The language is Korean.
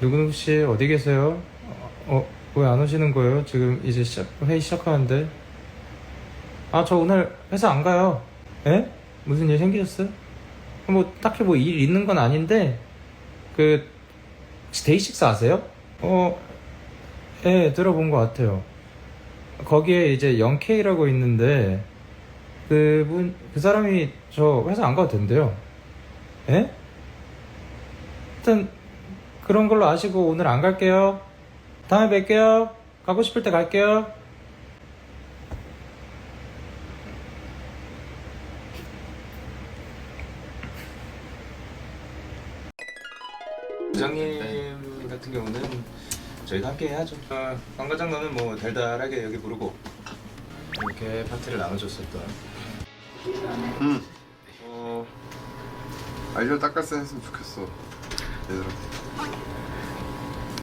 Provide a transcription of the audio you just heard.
누구누구 씨 어디 계세요? 어, 왜 안 오시는 거예요? 지금 이제 시작, 회의 시작하는데. 아, 저 오늘 회사 안 가요. 에? 무슨 일 생기셨어요? 뭐, 딱히 뭐 일 있는 건 아닌데, 그, 데이식스 아세요? 어, 예, 들어본 것 같아요. 거기에 이제 0K라고 있는데, 그분, 그 사람이 저 회사 안 가도 된대요. 에? 일단, 그런 걸로 아시고 오늘 안 갈게요. 다음에 뵐게요. 가고 싶을 때 갈게요. 부장님 같은 경우는 저희가 함께 해야죠. 어, 강 과장 너는 뭐 달달하게 여기 부르고 이렇게 파티를 나눠줬었던. 응. 어, 아이디어 닦았으면 했으면 좋겠어 얘들한테 Thank you.